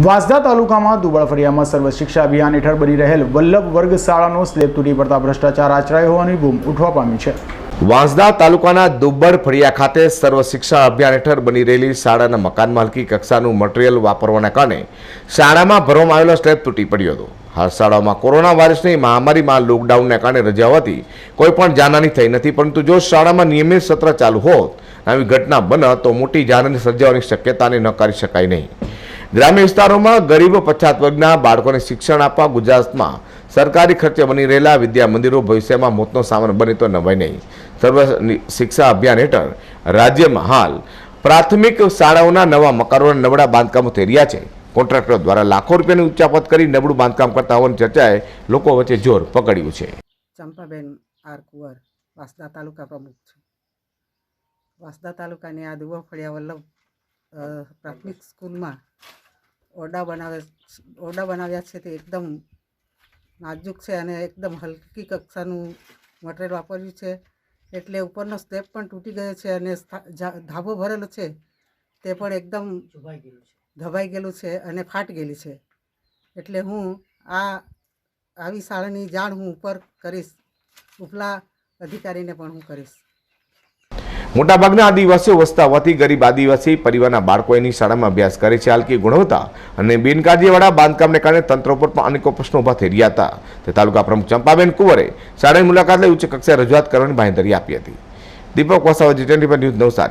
વાંસદા તાલુકામાં દુબળ ફળિયામાં સર્વ શિક્ષા અભિયાન હેઠળ બની રહેલ વલ્લભ વર્ગ શાળાનો સ્લેબ તૂટી પડતા ભ્રષ્ટાચાર આચરાયો હોવાની બૂમ ઉઠવા પામી છે. વાંસદા તાલુકાના દુબ્બડ ફળિયા ખાતે સર્વ શિક્ષા અભિયાન હેઠળ બની રહેલી શાળાના મકાન માલકી કક્ષાનું મટીરિયલ વાપરવાના કારણે શાળામાં ભરવામાં આવેલો સ્લેબ તૂટી પડ્યો હતો. હાલ શાળાઓમાં કોરોના વાયરસની મહામારીમાં લોકડાઉનને કારણે રજા હોવાથી કોઈ પણ જાનહાની થઈ નથી, પરંતુ જો શાળામાં નિયમિત સત્ર ચાલુ હોત આવી ઘટના બને તો મોટી જાનહાની સર્જાવાની શક્યતાને નકારી શકાય નહીં. ગ્રામ્ય વિસ્તારોમાં ગરીબ પછાત વર્ગના બાળકોને શિક્ષણ આપવા ગુજરાતમાં સરકારી ખર્ચે બની રહેલા વિદ્યા મંદિરો ભવિષ્યમાં મોતનો સામાન બને તો નવાય નહીં. સર્વ શિક્ષા અભિયાન હેઠળ રાજ્યમાં હાલ પ્રાથમિક શાળાઓના નવા મકાનો નબળા બાંધકામો થઈ રહ્યા છે. કોન્ટ્રાક્ટર દ્વારા લાખો રૂપિયાની ઉચ્ચાપત કરી નબળું બાંધકામ કરતા હોવાની ચર્ચાએ લોકો વચ્ચે જોર પકડ્યું છે. ચંપાબેન આર કુંવર, વાસદા તાલુકા પ્રમુખ છું. વાસદા તાલુકાની આ દુવા વલ્લભ પ્રાથમિક સ્કૂલમાં ઓરડા બનાવે ઓરડા બનાવ્યા છે તે એકદમ નાજુક છે અને એકદમ હલકી કક્ષાનું મટીરિયલ વાપર્યું છે. એટલે ઉપરનો સ્ટેપ પણ તૂટી ગયો છે અને ધાબો ભરેલો છે તે પણ એકદમ ધબાઈ ગયેલું છે અને ફાટ ગયેલી છે. એટલે હું આ આવી શાળાની જાણ હું ઉપર કરીશ. ઉપલા અધિકારીને પણ હું કરીશ. મોટાભાગના આદિવાસીઓ વસતા હોવાથી ગરીબ આદિવાસી પરિવારના બાળકો એની શાળામાં અભ્યાસ કરે છે, હાલકી ગુણવત્તા અને બિનકાળજીવાળા બાંધકામને કારણે તંત્ર ઉપર પણ અનેકો પ્રશ્નો ઊભા થઈ રહ્યા હતા. તે તાલુકા પ્રમુખ ચંપાબેન કુંવરે શાળાની મુલાકાત લઈ ઉચ્ચ કક્ષાએ રજૂઆત કરવાની બાંહેધરી આપી હતી. Deepak Vasava, G twenty news Navsari.